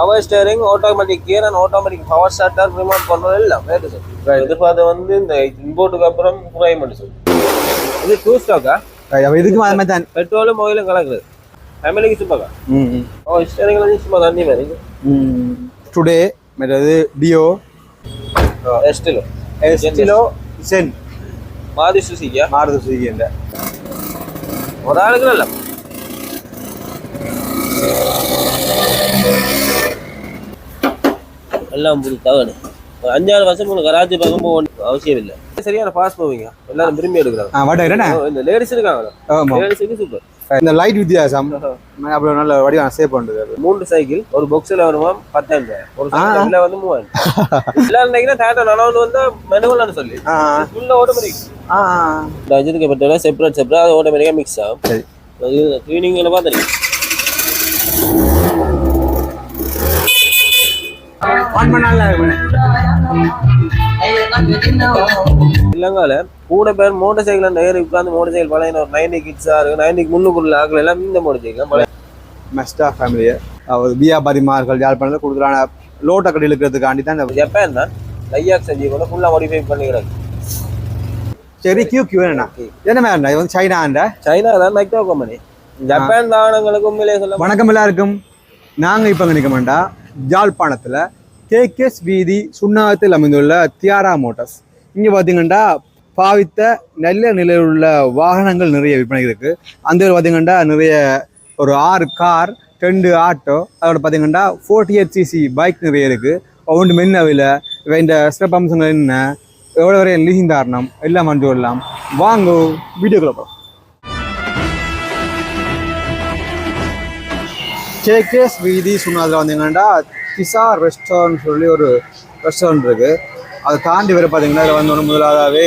Power steering automatic gear and automatic power starter remote control எல்லாம். வேறு sir எதிர்பார்த்து வந்து இந்த இம்போர்ட்டுக்கு அப்புறம் குறையும் சார் இது டூ ஸ்டாக்கா அது மாதிரி தான். பெட்ரோலும் ஆயிலும் கலக்குது. ஃபேமிலிக்கு சும்மாக்கா பவர் ஸ்டேரிங்ல இருந்து சும்மா தண்ணி மாதிரி டுடே மற்றது டியோ எஸ்டிலோ எஸ்டிலோ சென் மாதி சுசிக்கா மாறுதி சுசுகி என்ற ஒரு ஆளுக்கு இல்லை. எல்லாம் புது தகடு ஒரு அஞ்சாறு வருஷம் உங்களுக்கு கராச்சி பக்கம் போக அவசியம் இல்லை சரியான பாஸ் போவீங்க. எல்லாரும் விரும்பி எடுக்கிறாங்க. இந்த லேடிஸ் இருக்காங்க லேடிஸுக்கு சூப்பர் இந்த லைட் வித்தியாசம். அப்புறம் நல்ல வடிவம் சேவ் பண்ணுறது மூன்று சைக்கிள் ஒரு பாக்ஸ்ல வருமா பத்தாயிரம் ரூபாய் ஒரு சைக்கிள் வந்து மூவாயிரம். எல்லாரும் நினைக்கிறேன் டாட்டா நலவுன்னு வந்து மெனுவலான்னு சொல்லி. ஃபுல்லாக ஆட்டோமேட்டிக் இந்த அஜித்துக்கு பட்டோட செப்பரேட் செப்பரேட் அது ஆட்டோமேட்டிக்காக மிக்ஸ் ஆகும். சரி. க்ளீனிங்கில் பார்த்துருக்கேன் ஆன் இல்லங்கால கூட பேர் மோட்டர் சைக்கிள் ஏறி உட்காந்து மோட்டர் சைக்கிள் பழைய ஒரு நைன்டி கிட்ஸா இருக்கு நைன்டிக்கு முன்னுக்குள்ள ஆகல எல்லாம் இந்த மோட்டர் சைக்கிள் பழைய மெஸ்டா ஃபேமிலியை அவர் வியாபாரிமார்கள் யாழ்ப்பாணத்தில் கொடுக்குறான லோட்டை கட்டி இழுக்கிறதுக்காண்டி தான் ஜப்பான் தான். லையாக் செஞ்சு கூட ஃபுல்லாக மாடிஃபை பண்ணிக்கிறாங்க. சரி கியூ கியூ என்ன என்ன மேடம் இது வந்து சைனாண்ட சைனா தான் மைக்ரோ கம்பெனி ஜப்பான் தானங்களுக்கு உண்மையிலேயே சொல்ல வணக்கம் எல்லாருக்கும். நாங்கள் இப்போ நினைக்க மாட்டா யாழ்ப்பாணத்தில் கேகேஸ் வீதி சுண்ணாகத்தில் அமைந்துள்ள தியாரா மோட்டார்ஸ். இங்கே பார்த்தீங்கன்னா பாவித்த நல்ல நிலையில் உள்ள வாகனங்கள் நிறைய விற்பனை இருக்கு. அந்த பார்த்தீங்கன்னா நிறைய ஒரு ஆறு கார் ரெண்டு ஆட்டோ அதோட பார்த்தீங்கன்னா ஃபோர்ட்டி எயிட் சிசி பைக் நிறைய இருக்கு. ஒவ்வொன்று மென்ன விலை இவை இந்த சிறப்பு அம்சங்கள் என்ன எவ்வளோ வரையும் லீசிங் தாரணம் எல்லாம் வந்து வரலாம். வாங்க வீடியோக்குள்ள போகலாம் கேகேஸ் வீதி சொன்னதில் வந்தீங்கன்னா திசா ரெஸ்டாரண்ட் சொல்லி ஒரு ரெஸ்டாரண்ட் இருக்கு. அதை தாண்டி வர பார்த்தீங்கன்னா இதில் வந்து ஒன்று முதலாவதாகவே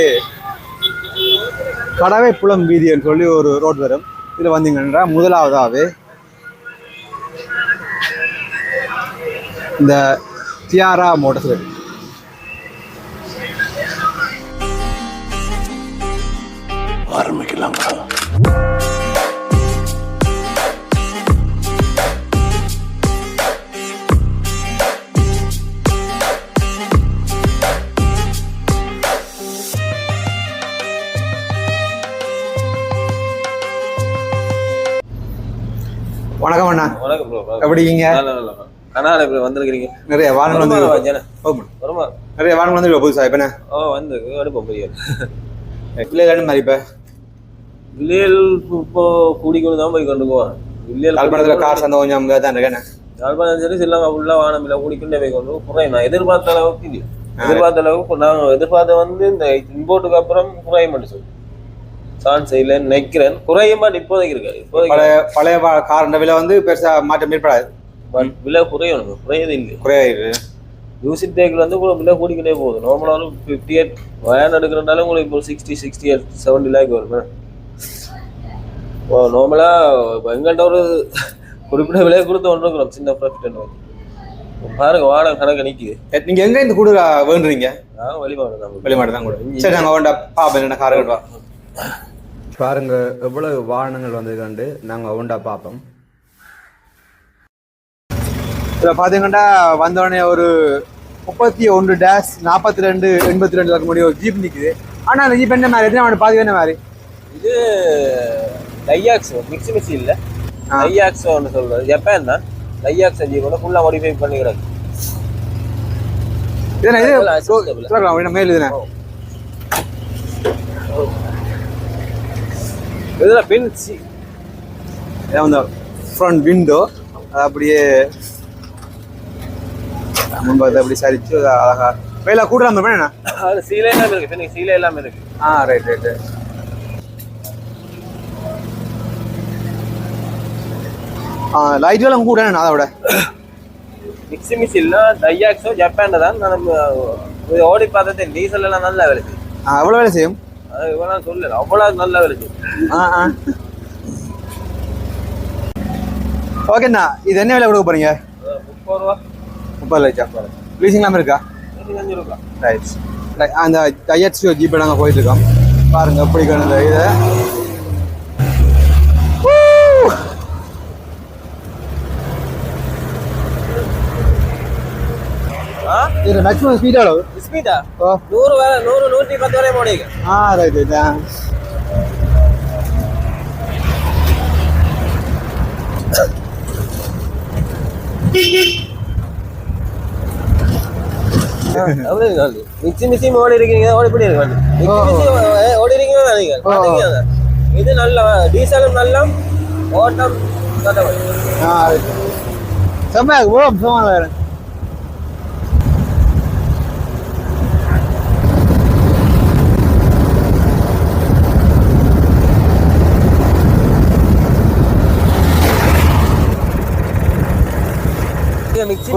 கடவை புலம் வீதின்னு சொல்லி ஒரு ரோட் வரும். இதில் வந்தீங்கன்னா முதலாவதாகவே இந்த தியாரா மோட்டர்ஸ் இருக்கு. வணக்கம் அண்ணா. வணக்கம் ப்ரோ எப்படி இருக்கீங்க? நல்ல நல்ல கனால இப்படி வந்திருக்கிறீங்க? நிறைய வாகனங்கள் வந்து நிறைய வாகனங்கள் வந்து புதுசா இப்போ ஓ வந்து அடுப்போம் புரியாது. பிள்ளைகள் மாதிரி இப்போ? வில்லியல் இப்போ கூடிக்கொண்டு தான் போய் கொண்டு போவான். வில்லியல் யாழ்ப்பாணத்தில் கார் சந்தை கொஞ்சம் அங்கே தான் இருக்கேன் யாழ்ப்பாணம் சரி சில்லாங்க ஃபுல்லாக வானம் இல்லை கூடிக்கொண்டே போய் கொண்டு குறையும். நான் எதிர்பார்த்த அளவுக்கு இல்லை. எதிர்பார்த்த அளவுக்கு நான் எதிர்பார்த்த வந்து இந்த இம்போர்ட்டுக்கு அப்புறம் குறைய மாட்டேன் சான்ஸ் இல்லைன்னு நினைக்கிறேன். குறைய மாட்டேன் இப்போதைக்கு இருக்காது. பழைய பழைய காரோட விலை வந்து பெருசா மாற்றம் ஏற்படாது. பட் விலை குறையணும் குறையது இல்லை. குறையாது. யூசிட் டேக்கில் வந்து கூட விலை கூடிக்கிட்டே போகுது. நார்மலாலும் ஃபிஃப்டி எயிட் வயன் எடுக்கிறனால உங்களுக்கு இப்போ sixty sixty eight seventy lakh வரும் ஓ நார்மலாக எங்கள்கிட்ட ஒரு குறிப்பிட்ட விலையை கொடுத்து ஒன்றுக்கிறோம் சின்ன ப்ராஃபிட் பாருங்க வாடகை கணக்கு நிற்கிது நீங்க எங்க இந்த கூட வேண்டுறீங்க? வெளிமாடு தான் வெளிமாடு தான் கூட சரி நாங்க வேண்டா பாப்போம் என்ன கார் கட்டுவா பாருங்க எவ்வளவு வாகனங்கள் வந்திருக்காண்டு நாங்க ஒண்டா பார்ப்போம். இதில் பார்த்தீங்கன்னா வந்தோடனே ஒரு முப்பத்தி ஒன்று டேஷ் நாற்பத்தி ரெண்டு எண்பத்தி ரெண்டு இருக்க முடியும். ஒரு ஜீப் நிற்குது ஆனால் அந்த ஜீப் என்ன மாதிரி? எத்தனை மாதிரி பாதி என்ன மாதிரி? இது டையாக்ஸ் மிக்ஸி மிக்ஸி இல்லை. டையாக்ஸ் ஒன்று சொல்கிறது ஜப்பான் தான். டையாக்ஸ் கூட ஃபுல்லாக மாடிஃபை பண்ணிக்கிறாங்க. இது? மேல் இதுனா. இதில் பின் சி? வந்து ஃப்ரண்ட் விண்டோ அது அப்படியே முன்பு அப்படி சரிச்சு அழகா மேல கூட நம்ம என்ன? அது சீலை எல்லாம் இருக்கு பின்னுக்கு சீலை எல்லாம் இருக்கு. ஆ ரைட் ரைட் ஆ லைட் எல்லாம் கூட என்ன அதை விட? மிக்ஸி மிக்ஸி இல்லை டையாக்ஸோ ஜப்பான் தான் நம்ம ஓடி பார்த்தது டீசல் எல்லாம் நல்லா வேலை செய்யும். ஆ எவ்வளோ வேலை செய்யும்? இவ்வளோ சொல்லல. அவ்வளோ நல்லா ஆ ஓகேண்ணா இது என்ன விலை கொடுக்க போறீங்க? முப்பது ரூபா. முப்பது லட்சம். லீசிங்லாம் இருக்கா? ரைட் அந்த ஐஎச்சி ஜிபே நாங்கள் போயிட்டு இருக்கோம். பாருங்க எப்படி இந்த இதை ஸ்பீடா ஓ நூறு வரை நூறு நூற்றி பத்து வரை போனீங்க ஆ ரைட் ரைட் ஆ அப்படி இருக்காது மிச்சி மிச்சி ஓடி இருக்கீங்க ஓடி இப்படி இருக்கு ஓடி இருக்கீங்க இது நல்ல டீசலும் நல்ல ஓட்டம் நல்ல வண்டி. ஆ ரைட் செம்மையா இருக்கு ஓ நீங்க மிக்ஸி?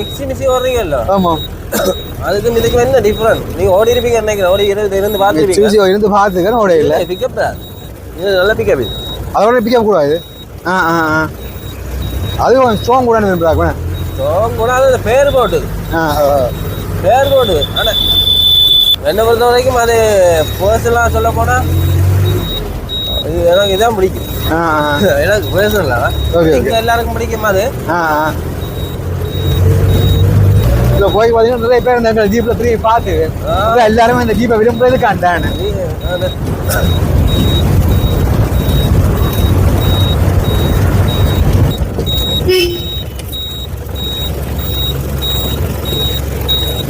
மிக்ஸி- மிக்ஸி ஓடுறீங்கல்ல ஆமாம் அதுக்கு இதுக்கு என்ன டிஃபரன்ஸ் நீங்க ஓடி இருப்பீங்க நினைக்கிறேன் ஓடி இருந்து இருந்து பார்த்துருப்பீங்க இருந்து பார்த்துக்கிறேன் ஓட இல்லை பிக்கப் தான் இது நல்ல பிக்கப் இது அதோட பிக்கப் ஆ ஆ ஆ அது கொஞ்சம் ஸ்ட்ராங் கூட நின்றாக்குவேன் ஸ்ட்ராங் கூட அது பேர் போட்டுது பேர் போடுது ஆனா என்னை பொறுத்த வரைக்கும் அது பர்சனலாக சொல்ல போனா இது எனக்கு இதான் பிடிக்கும் எனக்கு எல்லாருக்கும் பிடிக்கும் அது இதுல போய் பார்த்தீங்கன்னா நிறைய பேர் இந்த ஜீப்ல திரும்பி பார்த்து எல்லாருமே இந்த ஜீப்பை விரும்புறது கண்டானு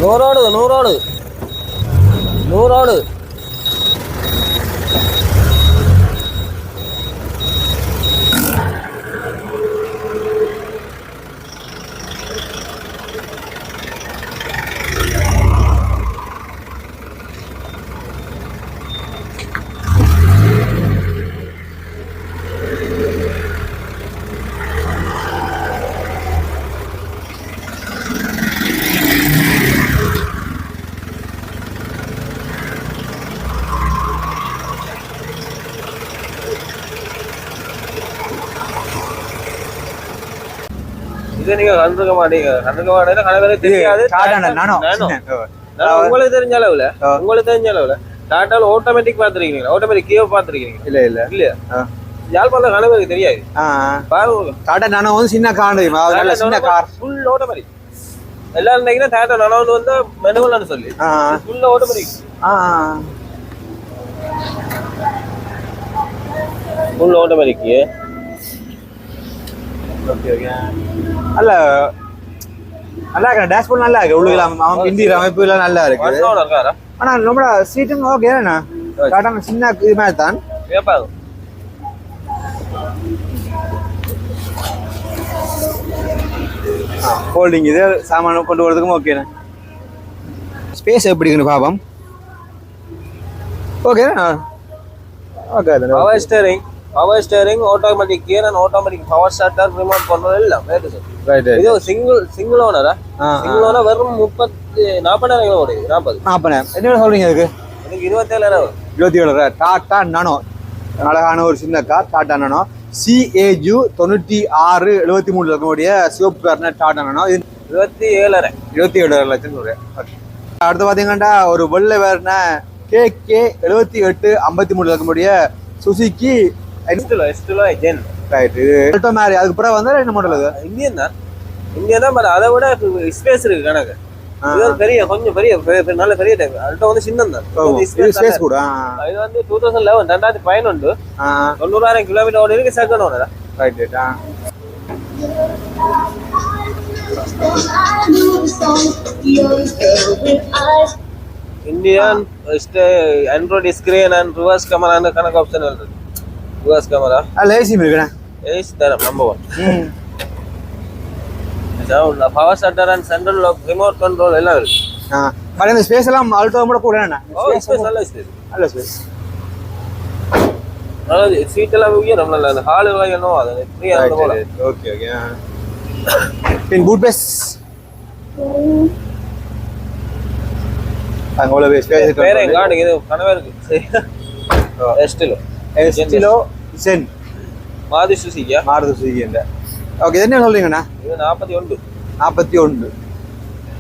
நூறோடு நூறோடு நூறோடு மாட்டீங்க மாட்டீங்க கணவரே தெரியாது. டாடா. நான்? உங்களுக்கு தெரிஞ்ச அளவுல. உங்களுக்கு தெரிஞ்ச அளவுல டாட்டால ஆட்டோமேட்டிக் பாத்துருக்கீங்க ஆட்டோமேட்டிக் கியோ பாத்துருக்கீங்க இல்ல இல்ல. இல்லையா. யாழ்ப்பாணம் கணவருக்கு தெரியாது. பாருங்க. டாடா நானோ வந்து சின்ன கார் அதனால சின்ன கார் ஃபுல் ஆட்டோமேட்டிக் எல்லாரும் நினைக்கிறேன் டாட்டா நானோ வந்து மெனுவல்னு சொல்லி. Full automatic full automatic okay okay அல்ல நல்லா இருக்கு டேஷ்போர்ட் நல்லா இருக்கு. உள்ளுக்கு அவன் இந்திய அமைப்பு எல்லாம் நல்லா இருக்கு. ஆனா நம்மளோட சீட்டும் ஓகே என்ன டாடா சின்ன இது மாதிரி தான். ஹோல்டிங் இது சாமான கொண்டு வரதுக்கும் ஓகேண்ணே ஸ்பேஸ் எப்படிங்கன்னு பாப்போம். Okay okay power steering power steering automatic gear and automatic power starter remote பண்ணுறது எல்லாம். வேறு சார் ரைட் இது சிங்கிள் சிங்கிள் ஓனரா சிங்கிள் ஓனர் வெறும் முப்பத்தி நாற்பதாயிரம் ஓடுது. நாற்பது. நாற்பண்ணே என்ன சொல்றீங்க அதுக்கு? எனக்கு இருபத்தேழாயிரம் இருபத்தி ஏழு டாட்டா நானோ. அழகான ஒரு சின்ன கார் டாட்டா நானோ. சிஏஜு தொண்ணூற்றி ஆறு எழுபத்தி மூணு இருக்கக்கூடிய சிவப்பு கார்னா டாட்டா நானோ. இது இருபத்தி ஏழரை இருபத்தி ஏழு லட்சம் சொல்றேன் அடுத்து பார்த்தீங்கன்னா ஒரு வெள்ளை வேறுனா கே கே எழுபத்தி எட்டு ஐம்பத்தி மூணு இருக்கக்கூடிய Suzuki Estilo Estilo Zen right இது ஆல்டோ மாதிரி அதுக்கு பிறகு வந்து என்ன மாடல் அது? இந்தியன் தான். இந்தியன் தான் பட் அதை விட ஸ்பேஸ் இருக்கு கணக்கு. இது ஒரு பெரிய கொஞ்சம் பெரிய நல்ல பெரிய டைப் அதுட்ட வந்து சின்னம் தான். இது இது ஸ்பேஸ். கூட இது வந்து டூ தௌசண்ட் லெவன் ரெண்டாயிரத்தி பதினொன்று. ஆ. தொண்ணூறாயிரம் கிலோமீட்டர் ஓடி இருக்கு second owner right right ah. Indian android screen and reverse camera கணக்கு ஆப்ஷன் இருக்கு. ரிவர்ஸ் கேமரா அதில் ஏசி இருக்குண்ணே ஏஸ் தரம் நம்பர் ஒன் ம். Power shutter and central remote control எல்லாம் இருக்கு. பட் இந்த ஸ்பேஸ் எல்லாம் ஆல்டோ கூட கூட என்ன? ஓ ஸ்பேஸ் நல்ல ஸ்பேஸ் நல்ல ஸ்பேஸ் அதாவது சீட் எல்லாம் உயரம் நல்ல அந்த ஹால் என்னவோ அது ஃப்ரீயா இருந்த போல ஓகே ஓகே. பின் பூட் பேஸ் அங்கே உள்ள ஸ்பேஸ் பேரே காடு இது கனவே இருக்கு. எஸ்டிலோ எஸ்டிலோ சென் மாதி சுசிக்கா மாறுதி சுஜிங்க ஓகே என்ன சொல்றீங்கண்ணா இது நாற்பத்தி ஒன்று நாற்பத்தி ஒன்று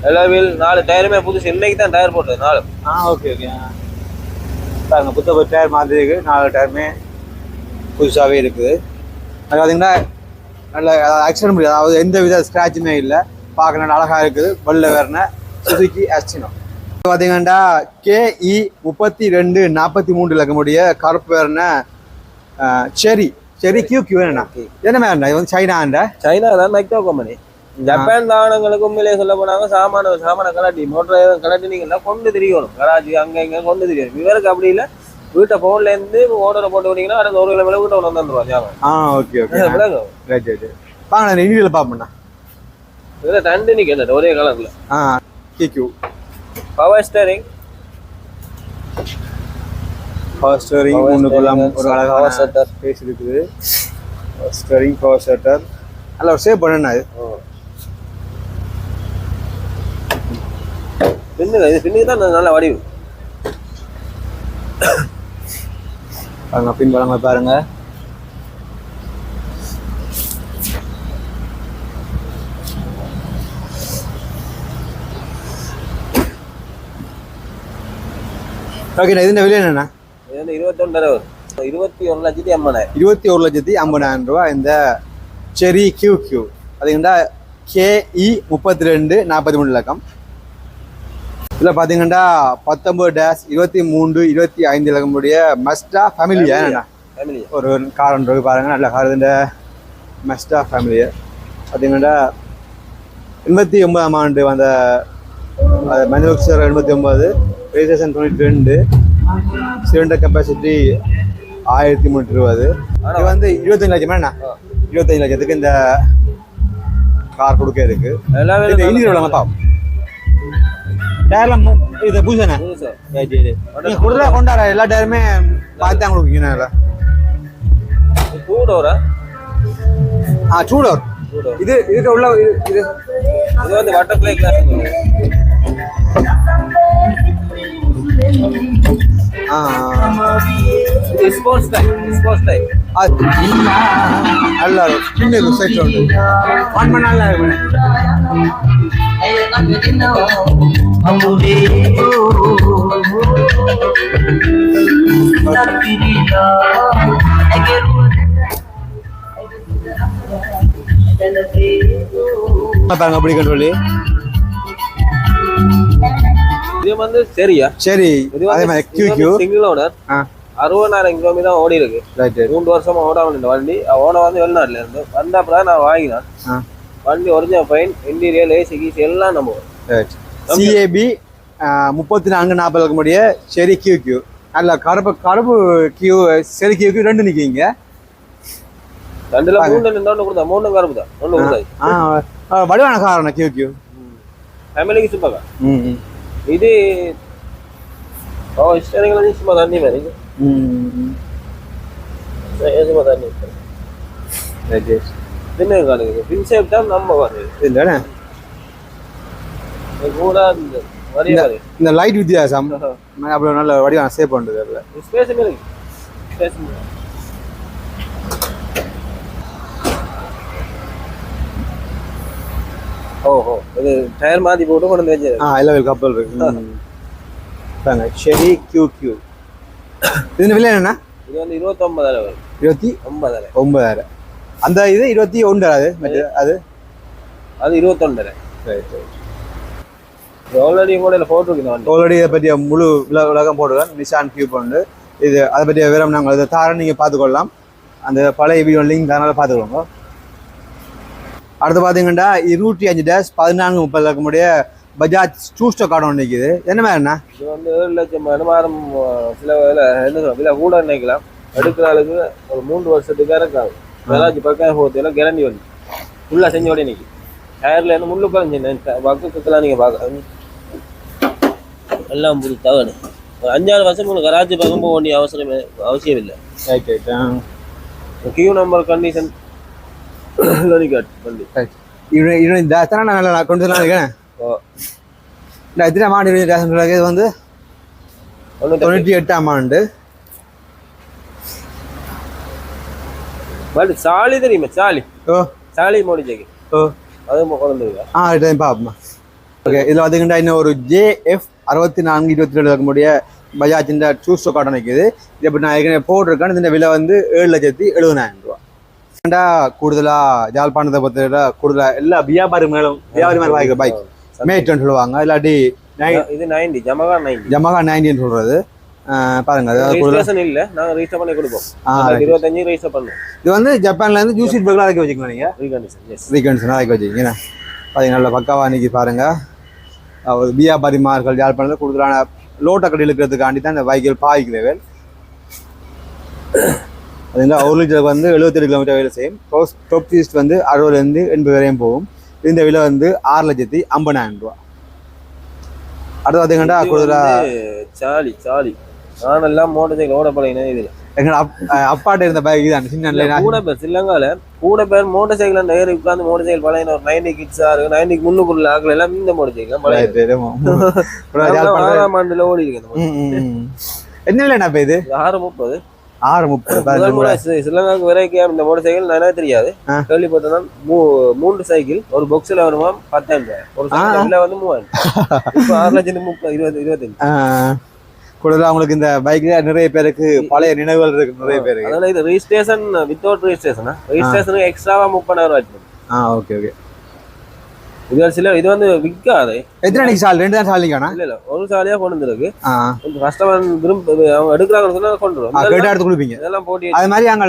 எல்லா வீல் நாலு டயருமே புதுசு இன்னைக்கு தான் டயர் போட்டது நாலு ஆ ஓகே ஓகே பாருங்க புத்த டயர் மாதிரி இருக்கு நாலு டயருமே புதுசாகவே இருக்குது அது பார்த்தீங்கன்னா நல்ல ஆக்சிடென்ட் முடியாது அதாவது எந்த வித ஸ்க்ராட்சுமே இல்லை பார்க்க நல்ல அழகாக இருக்குது வெள்ளை வேறன சுசுகி ஆஸ்டினோ பார்த்தீங்கன்னா கேஇ முப்பத்தி ரெண்டு நாற்பத்தி மூன்று இலக்கமுடைய கருப்பு வேறுனா செரி செரி கியூ கியூ என்ன என்ன மேடம் இது வந்து சைனாண்ட சைனா தான் மெக்டோ கம்பெனி ஜப்பான் தானங்களுக்கு உண்மையிலேயே சொல்ல போனாங்க சாமான சாமான கலாட்டி மோட்டர் கலாட்டினீங்கன்னா கொண்டு திரியணும். கராச்சி அங்க இங்க கொண்டு திரியும் இவருக்கு அப்படி இல்லை. வீட்டை போன்ல இருந்து ஓர்டரை போட்டு விட்டீங்கன்னா அடுத்த ஒரு கிலோ வீட்டை கொண்டு வந்துருவா ஞாபகம் ஆ ஓகே ஓகே ரைட் ரைட் வாங்க நான் இண்டிவிஜுவல் பார்ப்போம்ண்ணா இதுல ரெண்டு ஒரே கலர்ல ஆ K Q power steering power steering steering, ஒரு அழகான setter. ஸ்பேஸ் இருக்குது பவர் ஸ்டரிங் பவர் ஷட்டர் நல்ல ஒரு சேவ் பண்ணேண்ணா இது? பின்னுங்க இது பின்னுக்கு தான் நல்ல வடிவு. பாருங்க பின் பாருங்க. ஓகேண்ணா இது விலை என்னண்ணா? இது வந்து இருபத்தொண்டரை வரும். இருபத்தி ஒரு லட்சத்தி எண்பதாயிரம் இருபத்தி ஒரு லட்சத்தி ஐம்பதாயிரம் ரூபா இந்த செரி கியூ கியூ அதுக்குண்டா கேஇ முப்பத்தி ரெண்டு நாற்பத்தி மூணு இலக்கம். இதில் பார்த்தீங்கன்னா பத்தொம்பது டேஷ் இருபத்தி மூன்று இருபத்தி ஐந்து இலக்கமுடைய மஸ்டா ஃபேமிலியா என்னண்ணா? ஃபேமிலி ஒரு கார் ஒன்று பாருங்க நல்ல கார் இந்த மஸ்டா ஃபேமிலியை பார்த்தீங்கன்னா எண்பத்தி ஒன்பதாம் ஆண்டு வந்த மேனுஃபேக்சர் எண்பத்தி ஒன்பது. ரெஜிஸ்ட்ரேஷன் தொண்ணூற்றி ரெண்டு சிலிண்டர் கெப்பாசிட்டி ஆயிரத்தி முந்நூற்றி இருபது. இது வந்து இருபத்தஞ்சு லட்சம் என்ன? இருபத்தஞ்சு லட்சத்துக்கு இந்த கார் கொடுக்க இருக்கு. எல்லாமே இன்ஜின் எவ்வளோ பாப்போம் டயர்லாம் இது பூசணே புதுசு? நீங்க கொடுத்தா கொண்டாட எல்லா டயருமே பார்த்து தான் கொடுப்பீங்க டூ டோரா ஆ? டூ டோர் இது இதுக்கு உள்ள இது- இது. இது வந்து பட்டர்ஃப்ளை கிளாஸ் டைப் ஆ. நல்லா இருக்கும் சின்ன இருக்கும் சைட் உண்டு. ஆன் பண்ணாலும் இருக்கும் பாருங்க அப்படி சொல்லி இது வந்து சரியா? சரி. இது அதே மாதிரி கியூ சிங்கிள் ஓனர் அறுபதாயிரம் கிலோமீட்டர் தான் ஓடி இருக்கு. ரைட் மூன்று வருஷமா ஓடாமல் இந்த வண்டி. ஓன வந்து வெளிநாட்டுல இருந்து. வந்த அப்புறம் நான் வாங்கினேன். வண்டி ஒரிஜினல் ஃபைன் இன்டீரியல் ஏசி கீசி எல்லாம் நம்ம சிஏபி முப்பத்தி நான்கு நாற்பது முடிய சரி கியூ கியூ நல்ல கருப்பு கருப்பு கியூ சரி கியூ கியூ ரெண்டு நிற்கிங்க ரெண்டுல மூணு நின்று கொடுத்தா மூணு கருப்பு தான் ஒன்று கொடுத்தாது ஆ வடிவான காரணம் கியூ கியூ ஃபேமிலிக்கு சும்மா ம் ம். இது ரைட் ரைட் பின்ன காணுங்க பின் சேப் தான் நம்ம வருது இல்லைண்ணே இது கூட இந்த வரிய வரி இந்த லைட் வித்தியாசம். அவ்வளோ நல்ல வடிவான சேவ் பண்ணுறது அதில் ஸ்பேஸ் ஸ்பேஸ் ஓஹோ. இது டயர் மாத்தி போட்டு கொண்டு வந்து வச்சது ஆ லெவல் கப்பல் இருக்கு. ஷெரி கியூ கியூ இது விலை என்னண்ணா இது வந்து இருபத்தொன்பதாயிரம் வரும். இருபத்தி ஒன்பதாயிரம். ஒன்பதாயிரம். அந்த இது இருபத்தி ஒன்று அது அது. அது? இருபத்தொண்டரை ரைட் ரைட் ஆல்ரெடி கூட இதில் போட்டிருக்கு இந்த வண்டி. ஆல்ரெடி இதை பற்றிய முழு உலகம் போடுவேன் நிஷான் கியூ பண்ணு இது அதை பற்றிய விவரம் நாங்கள் இதை தார நீங்கள் பார்த்துக்கொள்ளலாம். அந்த பழைய வீடியோ லிங்க் அதனால் பார்த்துக்கோங்க அடுத்து பார்த்தீங்கன்னா இருநூற்றி அஞ்சு டேஷ் பதினான்கு முப்பது லட்சமுடைய பஜாஜ் டூஸ்டோ கார்டு ஒன்று நிற்கிது என்ன மாதிரிண்ணா இது வந்து ஏழு லட்சம் அனுமானம் சில விலை என்ன சொல்ல விலை கூட நினைக்கலாம். எடுக்கிற ஆளுக்கு ஒரு மூன்று வருஷத்துக்கு இருக்காது. ஏதாச்சும் பக்கம் போகிறதுல கேரண்டி வண்டி ஃபுல்லாக செஞ்ச உடனே நிற்கி டயர்ல இருந்து முள்ளு குறைஞ்சி பக்கத்துலாம் நீங்கள் பார்க்க எல்லாம் புது தவறு ஒரு அஞ்சாறு வருஷம் உங்களுக்கு கராச்சி பக்கம் போக வேண்டிய அவசரமே அவசியம் இல்லை right right Q number condition வண்டி ரைட் இவன் இவன் இந்த எத்தனை ஆண்டு ரேஷன் இது வந்து தொண்ணூற்றி எட்டாம் ஆண்டு பட் சாலி தெரியுமா? சாலி ஓ. சாலி மோடிச்சேக்கு ஓ. அது குழந்தைங்க ஆ டைம் பார்ப்போம் ஓகே இதில் பார்த்தீங்கன்னா இன்னும் ஒரு ஜேஎஃப் அறுபத்தி நான்கு இருபத்தி ரெண்டு இருக்கக்கூடிய பஜாஜ் இந்த சூஸ் கார்டு நிற்குது இது இப்போ நான் ஏற்கனவே போட்டிருக்கேன். இந்த விலை வந்து ஏழு லட்சத்தி எழுபதாயிரம் ரூபா. ஏன்டா கூடுதலாக ஜாழ்ப்பாணத்தை கூடுதலாக எல்லா வியாபாரி மேலும் வியாபாரி மேலே வாங்கிக்கிற பைக் மேட்னு சொல்லுவாங்க. இல்லாட்டி இது நைன்டி ஜமகா நைன்டி ஜமகா நைன்டின்னு சொல்றது. அஹ் பாருங்க அதாவது குதிரை- ரெஜிஸ்ட்ரேஷன் இல்ல. நாங்க ரெஜிஸ்டர் பண்ணி கொடுப்போம். ஆ, ரெண்டாயிரத்தி இருபத்தஞ்சு ரெஜிஸ்டர் பண்ணுவோம் இது வந்து ஜப்பான்ல இருந்து ஜூசிட் பர்கர் அரைக்க வச்சுக்கணும் நீங்க. ரீகண்டிஷன் அரைக்க வச்சுக்கிங்க. பாத்தீங்க நல்ல பக்காவா இன்னைக்கு பாருங்க. அவர் பியா பரிமார்கள் யாழ்ப்பாணத்தில் கொடுக்குறான லோட்டை இழுக்கிறதுக்காண்டி தான் இந்த பைக்கில் பாய்க்கிறவர்கள் அதுங்க ஒரு லிட்டருக்கு வந்து எழுபத்தெட்டு கிலோமீட்டர் வேலை செய்யும். டாப் டாப் ஃபீஸ்ட் வந்து அறுபதுலேருந்து எண்பது வரையும் போகும். இந்த விலை வந்து ஆறு லட்சத்தி ஐம்பதாயிரம் ரூபா. அடுத்து பார்த்தீங்கன்னா கூடுதலா? சாலி சாலி. நான் எல்லாம் மோட்டர் சைக்கிள் ஓட பழகினேன் இதுல. எங்க அப்பாட்ட இருந்த பைக் தான் சின்ன கூட பேர் ஸ்ரீலங்கால கூட பேர் மோட்டர் சைக்கிள் நேரம் உட்காந்து மோட்டர் சைக்கிள் பழகின ஒரு நைன்டி கிட்ஸா இருக்கு நைன்டிக்கு முன்னுக்குள்ள ஆகல எல்லாம் இந்த மோட்டர் சைக்கிள் பழகினேன் ஆறாம் ஆண்டுல ஓடி இருக்கு. என்ன இப்போ இது இது? ஆறு முப்பது. ஆறு முப்பது ஸ்ரீலங்காவுக்கு வரைக்கும் இந்த மோட்டர் சைக்கிள் நானே தெரியாது. ஆ. கேள்விப்பட்டேன் மூன்று சைக்கிள் ஒரு பாக்ஸ்ல வருமா பத்தாயிரம் ரூபாய் ஒரு சைக்கிள் வந்து மூவாயிரம். இப்போ ஆறு லட்சத்து முப்பது இருபது இருபத்தஞ்சு. ஆஹ் கூடுதலா உங்களுக்கு இந்த பைக்ல நிறைய பேருக்கு பழைய நினைவுகள் இருக்கு நிறைய பேருக்கு. அதனால இது ரெஜிஸ்ட்ரேஷன் வித்தவுட் ரெஜிஸ்ட்ரேஷனா ரெஜிஸ்ட்ரேஷனுக்கு எக்ஸ்ட்ராவா முப்பதாயிரம் ரூபாய். ஆ ஓகே ஓகே இது ஒரு சில இது வந்து விற்காது. எத்தனை சால்? ரெண்டு தான் சாலிக்கானா இல்ல இல்ல. ஒரு சாலியா கொண்டு வந்துருக்கு. கஸ்டமர் விரும்ப அவங்க எடுக்கிறாங்கன்னு சொன்னா கொண்டு வரும். கேட்டு எடுத்து கொடுப்பீங்க. இதெல்லாம் போட்டி அது மாதிரி அங்கே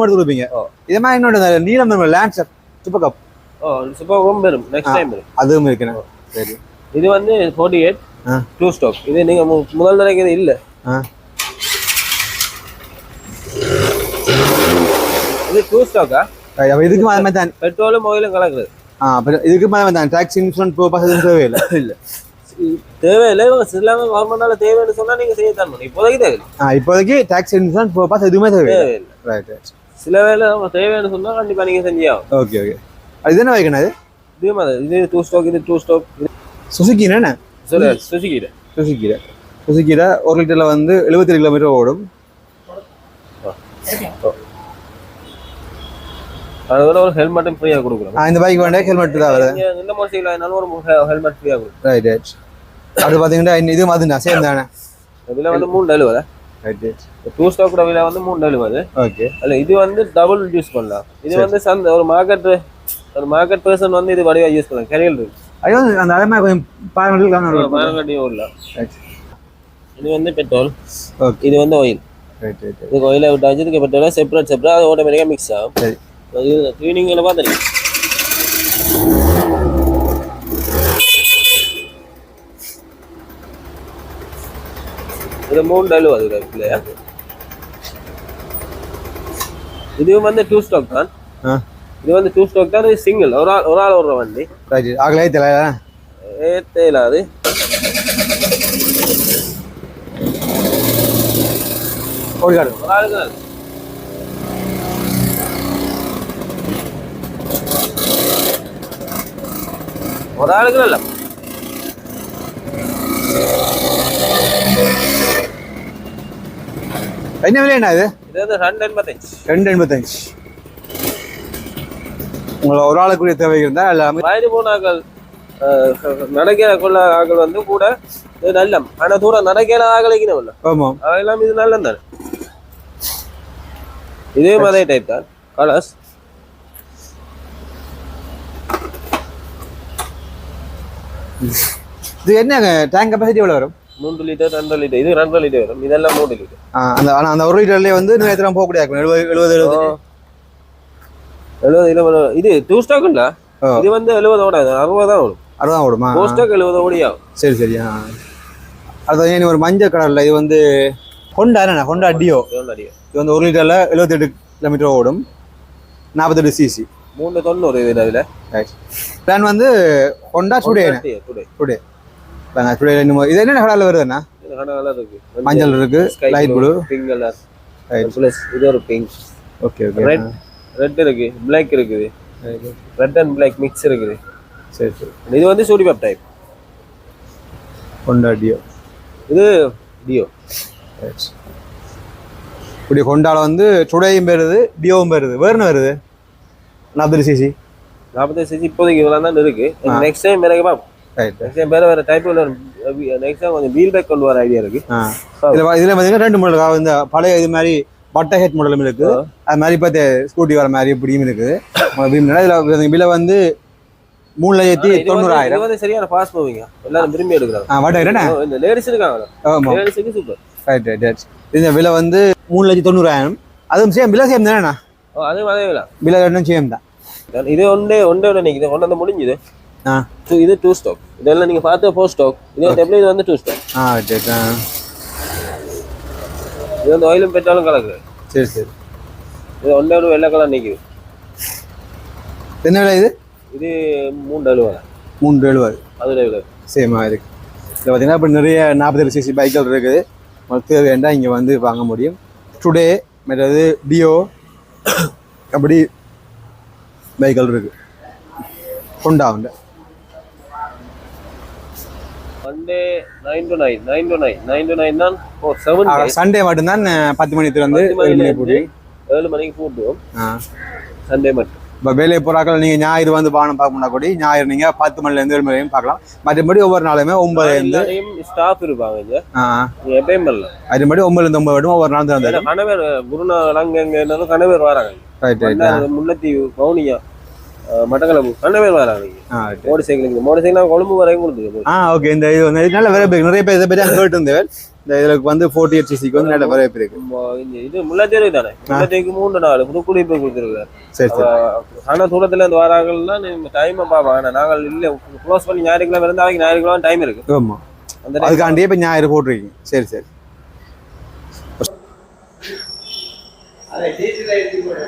மட்டும் கொடுப்பீங்க. இதே மாதிரி இந்த நீலம் லேண்ட்சர் சூப்பர் கப் ஓ சூப்பர் ரொம்ப வரும் நெக்ஸ்ட் டைம் வரும் அதுவும் இருக்குண்ணே. சரி. இது வந்து ஃபோர்ட்டி எயிட். டூ ஸ்டாக் இது நீங்க முதல் தடவைக்கு இது இல்ல. இது டூ ஸ்டாக்கா தான். பெட்ரோலும் ஆயிலும் கலக்குறது ஆ அப்புறம் இதுக்கு மாதிரி தான் டாக்ஸ் இன்சூரன்ஸ் பர்பஸ் தேவையில்லை இல்ல தேவையில்லை இவங்க ஸ்ரீலங்கா கவர்மெண்டால தேவைன்னு சொன்னா நீங்க செய்ய தான் இப்போதைக்கு தேவையில்லை ஆ இப்போதைக்கு டாக்ஸ் இன்சூரன்ஸ் பர்பஸ் எதுவுமே தேவையில்லை ரைட் சில வேலை அவங்க தேவைன்னு சொன்னா கண்டிப்பா நீங்க ஓகே ஓகே அது என்ன வைக்கணும் அது இதே மாதிரி இது டூ ஸ்டாக் இது டூ ஸ்டாக் சுசுக்கி என்ன சொல்லு சுசுகிட்ட சுசுக்கியில் சுசுக்கியில் ஒரு லிட்டரில் வந்து எழுபத்தேழு கிலோமீட்டர் ஓடும் அதோட ஒரு ஹெல்மெட்டும் ஃப்ரீயா கொடுக்குறோம். இந்த பைக் வேண்டிய ஹெல்மெட் தான் வருது. இந்த ஆனாலும் ஒரு ஹெல்மெட் ஃப்ரீயா கொடுக்கும் ரைட் ரைட் அது பார்த்தீங்கன்னா இது மாதிரி சேம் தானே? இதுல வந்து மூணு ரைட் டூ ஸ்டாக் விலை வந்து மூணு டெலிவரி ஓகே அல்ல இது வந்து டபுள் யூஸ் பண்ணலாம். இது வந்து சந்த ஒரு மார்க்கெட் ஒரு மார்க்கெட் பர்சன் வந்து இது வடிவா யூஸ் பண்ணலாம். கரியல் இருக்கு. அந்த அதே மாதிரி கொஞ்சம் இது வந்து பெட்ரோல் ஓகே இது வந்து ஆயில் ரைட் ரைட் இது ஆயில விட்டாச்சு இதுக்கு பெட்ரோல் செப்பரேட் செப்பரேட் அது ஆட்டோமேட்டிக்காக மிக்ஸ் ஆகும். சரி. க்ளீனிங்கில் பார்த்துருக்கேன் இது மூணு டலு அது இல்லையா? இது வந்து டூ ஸ்டாக் தான். இது வந்து டூ ஸ்டாக் தான் இது சிங்கிள் ஒரு ஆள் ஒரு ஆள் ஓடுற வண்டி. ஆகலே தெரியல ஏத்தே இல்லாது ஓடிக்காடு. ஒரு ஆளுக்கு ஒரு ஆளுக்கு இல்லை. என்ன விலை என்ன இது? இது வந்து ரெண்டு எண்பத்தஞ்சு. ரெண்டு எண்பத்தஞ்சு. உங்களை ஒரு ஆளுக்குரிய தேவை இருந்தால் எல்லாமே வயது போன ஆக்கள் அஹ், நடக்கிற கொள்ள ஆக்கள் வந்து கூட இது நல்ல. ஆனா தூரம் நடக்கிற ஆகலைக்கணும் இல்லை. ஆமாம் அதெல்லாம் இது நல்ல தானே இதே மாதிரி டைப் தான். கலர்ஸ் இது என்னங்க டேங்க் கெப்பாசிட்டி எவ்வளோ வரும்? மூன்று லிட்டர் ரெண்டரை லிட்டர் இது ரெண்டரை லிட்டர் வரும். இதெல்லாம் மூணு லிட்டர் ஆ, அந்த ஆனால் அந்த ஒரு லிட்டர்லேயே வந்து நேரத்தில் போகக்கூடிய இருக்கும் எழுபது எழுபது எழுபது. எழுபது எழுபது இது டூ ஸ்டாக் இல்ல. இது வந்து எழுபது ஓடாது. அறுபது தான் ஓடும். அறுபதாம் ஓடுமா? ஃபோர் ஸ்டாக் எழுபது ஓடி ஆகும் சரி சரி ஆ. அது ஒரு மஞ்சள் கலரில் இது வந்து ஹொண்டா என்ன ஹொண்டா டியோ எவ்வளோ அடியும் இது வந்து ஒரு லிட்டரில் எழுபத்தெட்டு கிலோமீட்டர் ஓடும். நாற்பத்தெட்டு சிசி மூணு தொண்ணூறு இது அதில் பிளான் வந்து Honda today today today today இது என்ன கலரில் வருதுண்ணா கலர் இருக்கு. மஞ்சள் இருக்கு light blue pink colour. Plus இது ஒரு pink okay okay red red இருக்கு பிளாக் இருக்குது. ரெட் அண்ட் பிளாக் மிக்ஸ் இருக்குது. சரி சரி. இது வந்து சூடிபாப் டைப் ஹொண்டா டியோ இது டியோ இப்படி ஹொண்டாவில் வந்து டுடேயும் பெறுது டியோவும் பெறுது வேறு என்ன வருது? நாற்பது சிசி நாற்பத்தஞ்சு செஞ்சு இப்போதைக்கு இவ்வளோ தான் இருக்கு. Next time right next time வேறு வேறு டைப் நெக்ஸ்ட் டைம் கொஞ்சம் வீல் பேக் கொண்டு வர ஐடியா இருக்கு. ஆ. இதில் இதில் பார்த்தீங்கன்னா ரெண்டு மாடல் இந்த பழைய இது மாதிரி பட்டை ஹெட் மாடலும் இருக்குது அது மாதிரி இப்போ ஸ்கூட்டி வர மாதிரி இப்படியும் இருக்குது இதில் விலை வந்து மூணு லட்சத்தி தொண்ணூறாயிரம். வந்து சரியான பாஸ் போவீங்க எல்லாரும் விரும்பி எடுக்கிறாங்க. என்ன இந்த லேடிஸ் இருக்காங்க ஆமாம் லேடிஸுக்கு சூப்பர் ரைட் ரைட் ரைட் இந்த விலை வந்து மூணு லட்சத்தி தொண்ணூறாயிரம். அதுவும் சேம் விலை சேம் தானேண்ணா அதே அதே விலை. விலை ரெண்டும் சேம் தான். இது ஒன்றே ஒன்றே ஒன்று நிற்குது ஒன்று வந்து முடிஞ்சுது ஆ இது டூ ஸ்டாக் இதெல்லாம் நீங்கள் பார்த்த ஃபோர் ஸ்டாக் இது டெப்ல இது வந்து டூ ஸ்டாக் ஆ ஆ இது வந்து ஆயிலும் பெட்ரோலும் கலக்கு சரி சரி இது ஒன்றே ஒன்று வெள்ளை கலர் நிற்குது என்ன விலை இது இது மூணு அழுவலை மூன்று எழுபது அதில் விலை சேமாக இருக்குது இதில் பார்த்தீங்கன்னா இப்போ நிறைய நாற்பத்தேழு சிசி பைக்கள் இருக்குது உங்களுக்கு தேவையாண்டா இங்கே வந்து வாங்க முடியும் டுடே மற்றது டியோ அப்படி தான்? ஓ செவன் சண்டே மட்டும்தான் பத்து வந்து பத்து ஏழு மணி போட்டு ஏழு மணிக்கு போட்டுவோம் சண்டே மட்டும். இப்போ வேலையை போகிறாக்கள் நீங்கள் ஞாயிறு வந்து வாகனம் பார்க்க கூட ஞாயிறு நீங்கள் பத்து மணிலேருந்து ஏழு மணி பார்க்கலாம். மற்றபடி ஒவ்வொரு நாளுமே ஒன்பதுலேருந்து ஸ்டாஃப் இருப்பாங்க இங்க. எப்பயும் பண்ணலாம் அதுபடி ஒன்பதுலேருந்து ஒன்பது வரையும் ஒவ்வொரு நாள் ஏன்னா கணவர் குருநாள் அங்க கணவர் வராங்க. முல்லைத்தீவு பவுனியா அஹ், மட்டக்களப்பு கணவர் வராங்க motor cycle motor cycle Colombo வரைக்கும் கொடுத்துருக்கு ஆ ஓகே இந்த இது வந்து நல்ல வரவேற்பு நிறைய பேர் இதை பற்றி அங்கே கேட்டு இருந்தேன் இந்த இதில் வந்து ஃபோர்ட்டி எயிட் சிசிக்கு வந்து நல்ல வரவேற்பு இருக்கு இது முல்லைத்தீவு தானே. முல்லைத்தீவுக்கு மூன்று நாள் புதுக்குடிப்பு கொடுத்துருக்காரு. சரி சரி. ஆனா தூரத்துல இருந்து வராங்கன்னா நீங்க டைமை பார்ப்பாங்க ஆனா நாங்கள் இல்ல. க்ளோஸ் பண்ணி ஞாயிற்றுக்கிழமை இருந்தா அவங்க ஞாயிற்றுக்கிழமை டைம் இருக்கு. ஆமாம் அதுக்காண்டியே இப்போ ஞாயிறு போட்டிருக்கீங்க. சரி சரி. అదే టీచర్ అయింది కూడా